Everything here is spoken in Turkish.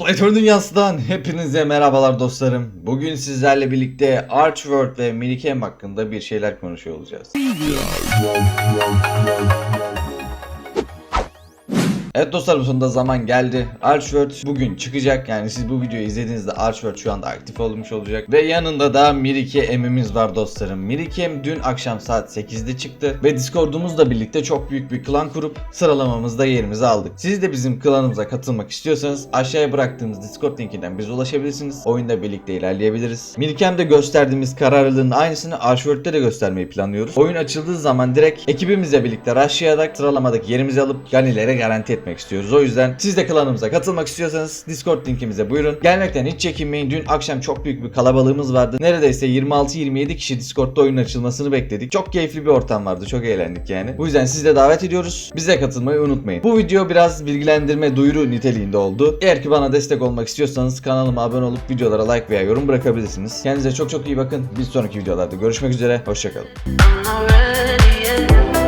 Playtoy Dünyası'ndan hepinize merhabalar dostlarım. Bugün sizlerle birlikte Archworld ve Minicam hakkında bir şeyler konuşuyor olacağız. Evet dostlarım sonunda zaman geldi. Archworld bugün çıkacak. Yani siz bu videoyu izlediğinizde Archworld şu anda aktif olmuş olacak. Ve yanında da Mirike M'imiz var dostlarım. Mirike dün akşam saat 8'de çıktı. Ve Discord'umuzla birlikte çok büyük bir klan kurup sıralamamızda yerimizi aldık. Siz de bizim klanımıza katılmak istiyorsanız aşağıya bıraktığımız Discord linkinden bize ulaşabilirsiniz. Oyunda birlikte ilerleyebiliriz. Mirikem'de gösterdiğimiz kararlılığın aynısını Archworld'de de göstermeyi planlıyoruz. Oyun açıldığı zaman direkt ekibimizle birlikte rushlayarak sıralamadaki yerimizi alıp ganilere garanti etmek istiyoruz. O yüzden siz de klanımıza katılmak istiyorsanız Discord linkimize buyurun. Gelmekten hiç çekinmeyin. Dün akşam çok büyük bir kalabalığımız vardı. Neredeyse 26-27 kişi Discord'da oyunun açılmasını bekledik. Çok keyifli bir ortam vardı. Çok eğlendik yani. Bu yüzden sizi de davet ediyoruz. Bize katılmayı unutmayın. Bu video biraz bilgilendirme, duyuru niteliğinde oldu. Eğer ki bana destek olmak istiyorsanız kanalıma abone olup videolara like veya yorum bırakabilirsiniz. Kendinize çok çok iyi bakın. Bir sonraki videolarda görüşmek üzere. Hoşçakalın. I'm not ready yet.